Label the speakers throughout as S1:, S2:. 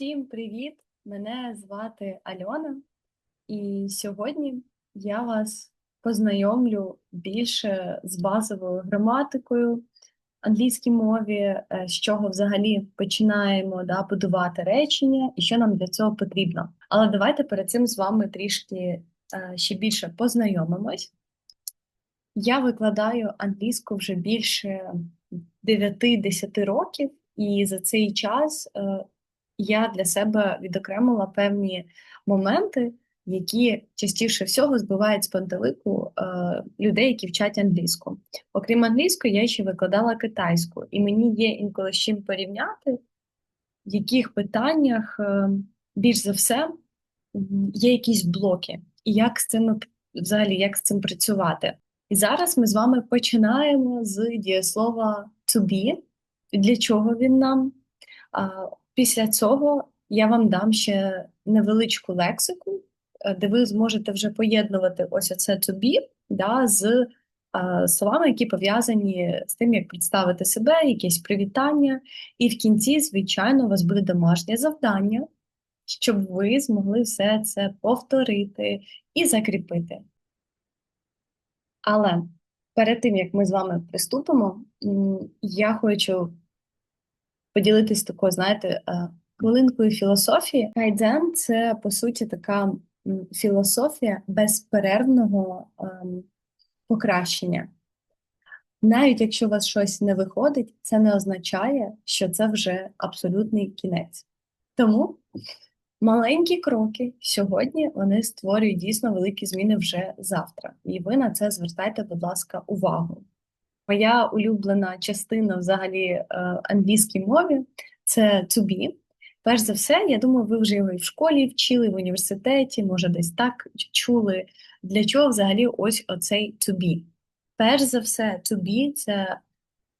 S1: Всім привіт! Мене звати Альона, і сьогодні я вас познайомлю більше з базовою граматикою англійській мові, е, з чого взагалі починаємо да, будувати речення і що нам для цього потрібно. Але давайте перед цим з вами трішки е, ще більше познайомимось. Я викладаю англійську вже більше 9-10 років, і за цей час е, я для себе відокремила певні моменти, які частіше всього збивають з пантелику е, людей, які вчать англійську. Окрім англійської, я ще викладала китайську, і мені є інколи з чим порівняти, в яких питаннях е, більш за все є якісь блоки, і як з цим взагалі як з цим працювати. І зараз ми з вами починаємо з дієслова to be. Для чого він нам? Після цього я вам дам ще невеличку лексику, е, де ви зможете вже поєднувати ось оце be да, з а, словами, які пов'язані з тим, як представити себе, якесь привітання. І в кінці, звичайно, у вас буде домашнє завдання, щоб ви змогли все це повторити і закріпити. Але перед тим, як ми з вами приступимо, я хочу поділитись такою, знаєте, е, хвилинкою філософії. Кайдзен – це по суті така філософія безперервного ем, покращення. Навіть якщо у вас щось не виходить, це не означає, що це вже абсолютний кінець. Тому маленькі кроки сьогодні вони створюють дійсно великі зміни вже завтра. І ви на це звертайте, будь ласка, увагу. Моя улюблена частина взагалі е, англійській мові це to be. Перш за все, я думаю, ви вже його і в школі вчили, в університеті, може, десь так чули. Для чого взагалі ось оцей to be? Перш за все, to be – це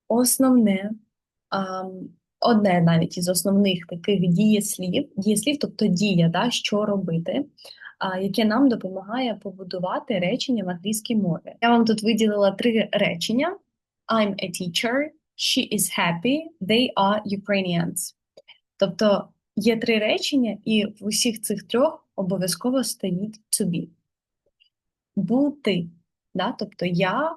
S1: основне, одне навіть із основних таких дієслів, дієслів, тобто дія, да, що робити, яке нам допомагає побудувати речення в англійській мові. Я вам тут виділила три речення. I'm a teacher, she is happy, they are Ukrainians. Тобто є три речення, і в усіх цих трьох обов'язково стоїть to be. Бути, да? тобто я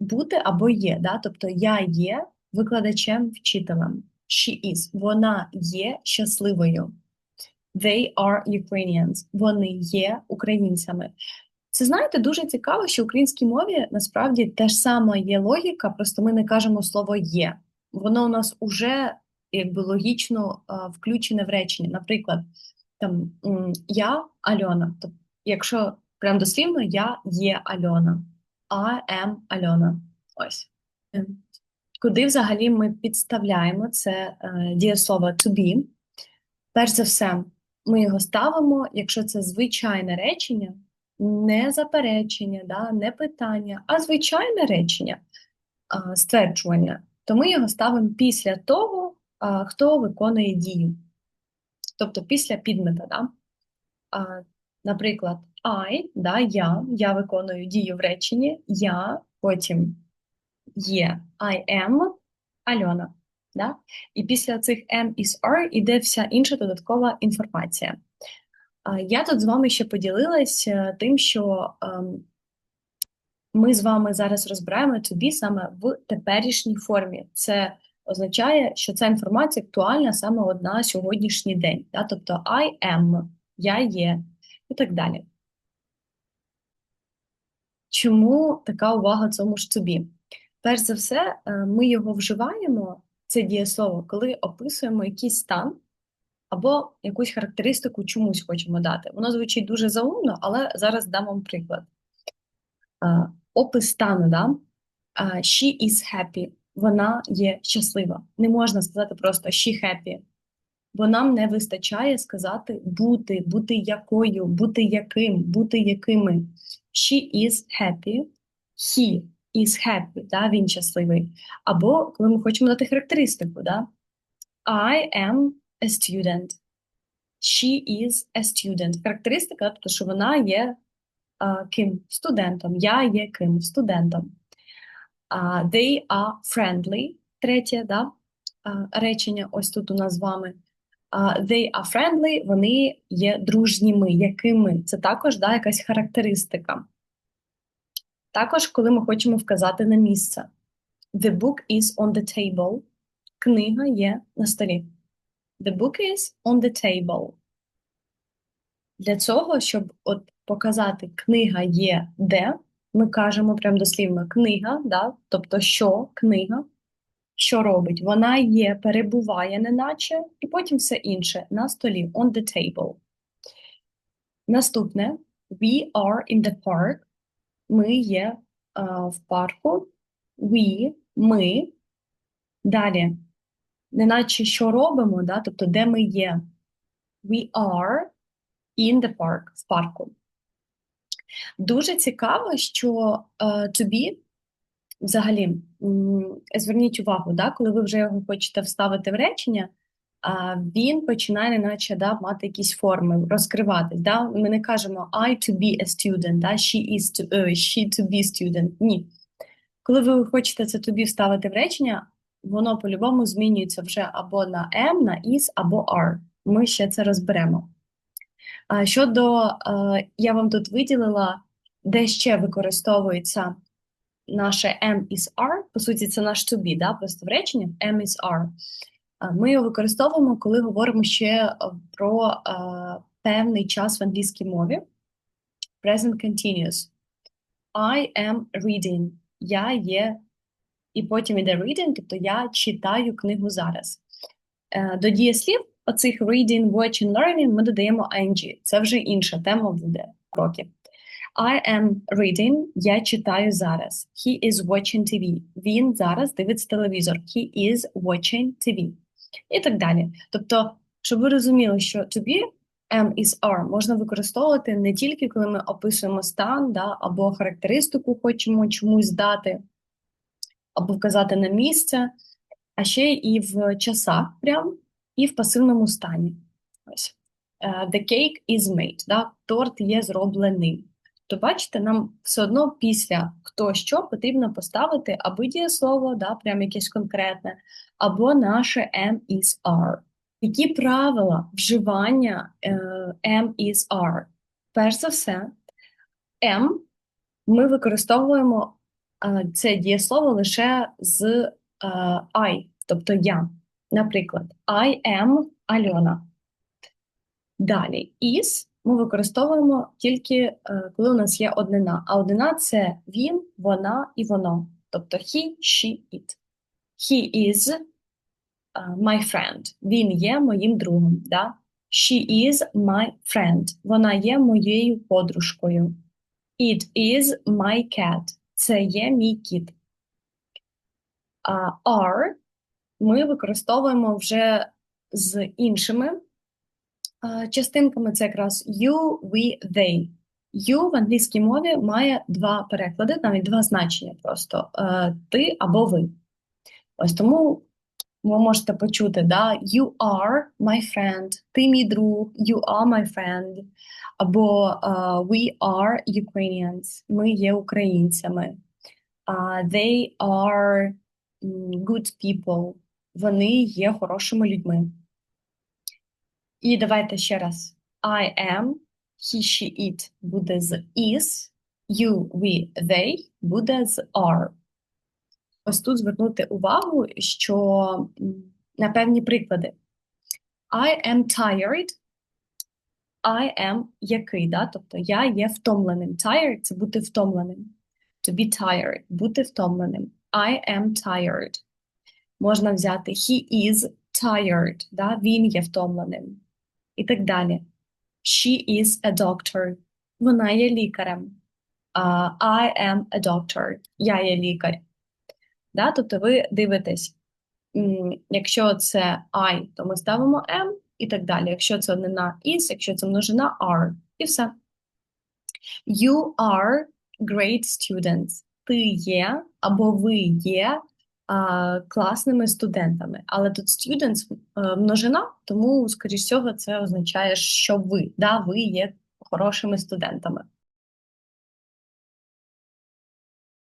S1: бути або є, да? тобто я є викладачем вчителем. She is. Вона є щасливою. They are Ukrainians. Вони є українцями. Це знаєте, дуже цікаво, що в українській мові насправді теж саме є логіка, просто ми не кажемо слово є. Воно у нас уже якби логічно а, включене в речення. Наприклад, там я Альона. Тобто, якщо прям дослівно, я є Альона, I am Альона. Ось. Ем, куди взагалі ми підставляємо це е, дієслово to be? Перш за все, ми його ставимо, якщо це звичайне речення не заперечення, да, не питання, а звичайне речення, а, стверджування, то ми його ставимо після того, а, хто виконує дію. Тобто після підмета. Да? А, Наприклад, I, да, я, я виконую дію в реченні, я, потім є I am Альона. Да? І після цих M is R іде вся інша додаткова інформація. Я тут з вами ще поділилась е, тим, що ем, ми з вами зараз розбираємо to саме в теперішній формі. Це означає, що ця інформація актуальна саме от на сьогоднішній день. Да? Тобто I am, я є і так далі. Чому така увага цьому ж to Перш за все, е, ми його вживаємо, це дієслово, коли описуємо якийсь стан або якусь характеристику чомусь хочемо дати. Воно звучить дуже заумно, але зараз дам вам приклад. Uh, опис стану, да? Uh, she is happy. Вона є щаслива. Не можна сказати просто she happy, бо нам не вистачає сказати бути, бути якою, бути яким, бути якими. She is happy, he is happy, да? він щасливий. Або коли ми хочемо дати характеристику, да? I am a student. She is a student. Характеристика, тобто, що вона є uh, ким? Студентом. Я є ким? Студентом. Uh, they are friendly. Третє, да? uh, речення ось тут у нас з вами. А, they are friendly, вони є дружніми. Якими? Це також да, якась характеристика. Також, коли ми хочемо вказати на місце. The book is on the table. Книга є на столі. The book is on the table. Для цього, щоб от показати книга є де, ми кажемо прям дослівно книга, да? тобто що книга, що робить? Вона є, перебуває, неначе, і потім все інше на столі, on the table. Наступне we are in the park. Ми є а, в парку. We, ми. Далі, неначе що робимо, да? тобто де ми є. We are in the park, в парку. Дуже цікаво, що е, to be, взагалі, зверніть увагу, да, коли ви вже його хочете вставити в речення, а, він починає неначе да, мати якісь форми, розкриватись. Да? Ми не кажемо I to be a student, да? she, is to, е, she to be student. Ні. Коли ви хочете це be вставити в речення, воно по-любому змінюється вже або на am, на is, або are. Ми ще це розберемо. А щодо, е, я вам тут виділила, де ще використовується наше M is R, по суті, це наш to be, да, просто в реченні M is R. Ми його використовуємо, коли говоримо ще про е, певний час в англійській мові. Present continuous. I am reading. Я є, і потім іде reading, тобто я читаю книгу зараз. Е, До дієслів оцих reading, watching, learning ми додаємо ing. Це вже інша тема буде роки. I am reading, я читаю зараз. He is watching TV. Він зараз дивиться телевізор. He is watching TV. І так далі. Тобто, щоб ви розуміли, що to be, am is are можна використовувати не тільки коли ми описуємо стан, да, або характеристику хочемо чомусь дати, або вказати на місце, а ще і в часах прям, і в пасивному стані. Ось. Е, The cake is made. Да? Торт є зроблений. То бачите, нам все одно після хто що потрібно поставити або дієслово, да, прям якесь конкретне, або наше am is are. Які правила вживання е, am is are? Перш за все, am ми використовуємо е, це дієслово лише з е, I, тобто я. Наприклад, I am Альона. Далі is ми використовуємо тільки е, коли у нас є однина. А однина це він, вона і воно. Тобто he, she, it. He is uh, my friend. Він є моїм другом. Да? She is my friend. Вона є моєю подружкою. It is my cat. Це є мій кіт. А are ми використовуємо вже з іншими частинками. Це якраз you, we, they. You в англійській мові має два переклади, навіть два значення просто е, ти або ви. Ось тому ви можете почути, да, you are my friend, ти мій друг, you are my friend, або uh, we are Ukrainians, ми є українцями. Uh, they are mm, good people, вони є хорошими людьми. І давайте ще раз. I am, he, she, it буде з is, you, we, they буде з are. Ось тут звернути увагу, що на певні приклади. I am tired. I am який, да? тобто я є втомленим. Tired – це бути втомленим. To be tired – бути втомленим. I am tired. Можна взяти he is tired, да? він є втомленим. І так далі. She is a doctor. Вона є лікарем. Uh, I am a doctor. Я є лікар. Да? Тобто ви дивитесь, якщо це I, то ми ставимо M і так далі. Якщо це однина is, якщо це множина are. І все. You are great students. Ти є або ви є а, класними студентами. Але тут students е, множина, тому, скоріш всього, це означає, що ви, да, ви є хорошими студентами.